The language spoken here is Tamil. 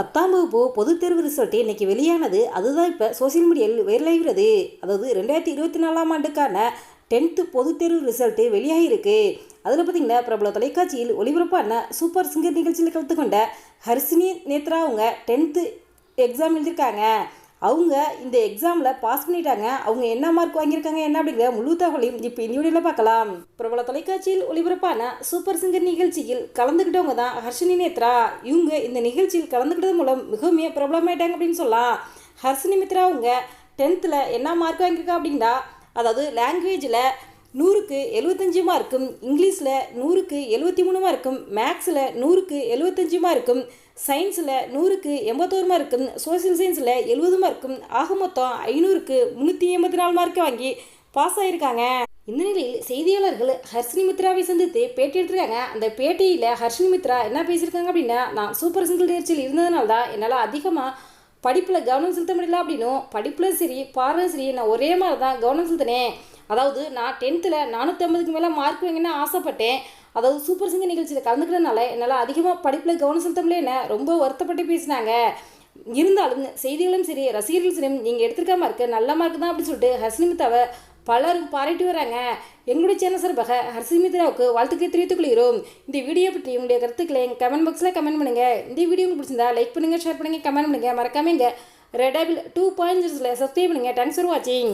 பத்தாம் வகுப்பு பொதுத் தேர்வு ரிசல்ட் இன்னைக்கு வெளியானது. அதுதான் இப்போ சோசியல் மீடியாவில் வைரலாகிறது அதாவது ரெண்டாயிரத்தி இருபத்தி நாலாம் ஆண்டுக்கான டென்த்து பொதுத் தேர்வு ரிசல்ட்டு வெளியாகிருக்கு அதில் பார்த்தீங்கன்னா பிரபல தொலைக்காட்சியில் ஒளிபரப்பான சூப்பர் சிங்கர் நிகழ்ச்சியில் கலந்து கொண்ட ஹர்ஷினி நேத்ரா அவங்க டென்த்து எக்ஸாம் எழுதியிருக்காங்க. அவங்க இந்த எக்ஸாமில் பாஸ் பண்ணிட்டாங்க. அவங்க என்ன மார்க் வாங்கியிருக்காங்க என்ன அப்படிங்கிற முழு தகவலையும் இப்போ இந்த வீடியோவில் பார்க்கலாம். பிரபல தொலைக்காட்சியில் ஒளிபரப்பான சூப்பர் சிங்கர் நிகழ்ச்சியில் கலந்துக்கிட்டவங்க தான் ஹர்ஷினி நேத்ரா. இவங்க இந்த நிகழ்ச்சியில் கலந்துக்கிட்டது மூலம் மிகவும் பிரபலமாயிட்டாங்க அப்படின்னு சொல்லலாம். ஹர்ஷினி மித்ரா அவங்க டென்த்தில் என்ன மார்க் வாங்கியிருக்கா அப்படின்னா அதாவது லாங்குவேஜில் நூறுக்கு எழுபத்தஞ்சு மார்க்கும் இங்கிலீஷில் நூறுக்கு எழுபத்தி மூணு மார்க்கும் மேக்ஸில் நூறுக்கு எழுபத்தஞ்சு மார்க்கும் சயின்ஸில் நூறுக்கு எண்பத்தோரு மார்க்கும் சோசியல் சயின்ஸில் எழுபது மார்க்கும் ஆக மொத்தம் ஐநூறுக்கு முந்நூற்றி எண்பத்தி நாலு மார்க்கு வாங்கி பாஸ் ஆகியிருக்காங்க இந்த நிலையில் செய்தியாளர்கள் ஹர்ஷினி மித்ராவை சந்தித்து பேட்டி எடுத்திருக்காங்க. அந்த பேட்டியில் ஹர்ஷினி மித்ரா என்ன பேசியிருக்காங்க அப்படின்னா நான் சூப்பர் சிங்கிள் நிகழ்ச்சியில் இருந்ததுனால தான் என்னால் அதிகமாக படிப்பில் கவனம் செலுத்த முடியல அப்படின்னும் படிப்பில் சரி பார்வை சரி நான் ஒரே மாதிரி தான் கவனம் செலுத்தினேன். அதாவது நான் டென்த்தில் நானூற்றம்பதுக்கு மேலே மார்க் வாங்கினு ஆசைப்பட்டேன். அதாவது சூப்பர் சிங்கர் நிகழ்ச்சியில் கலந்துக்கிறதுனால என்னால் அதிகமாக படிப்பில் கவனம் செலுத்தமில்ல என்ன? ரொம்ப வருத்தப்பட்டு பேசினாங்க. இருந்தாலும் செய்திகளும் சரி ரசிகர்களும் சரி நீங்கள் எடுத்திருக்க மார்க்கு நல்ல மார்க் தான் அப்படின்னு சொல்லிட்டு ஹர்ஷினிமிதாவை பலரும் பாராட்டி வராங்க. எங்களுடைய சேனல் சார்பாக ஹர்ஷிமித்ராவுக்கு வாழ்த்துக்களை தெரிவித்துக் கொள்கிறோம். இந்த வீடியோ பற்றி உங்களுடைய கருத்துக்களை எங்கள் கமெண்ட் பாக்ஸில் கமெண்ட் பண்ணுங்கள் இந்த வீடியோ உங்களுக்கு பிடிச்சிருந்தா லைக் பண்ணுங்கள் ஷேர் பண்ணுங்கள் கமெண்ட் பண்ணுங்கள் மறக்காம இங்கே ரெடபிள் டூ பாயிண்ட் சப்ஸ்கிரைப் பண்ணுங்கள் தேங்க்ஸ் ஃபார் வாட்சிங்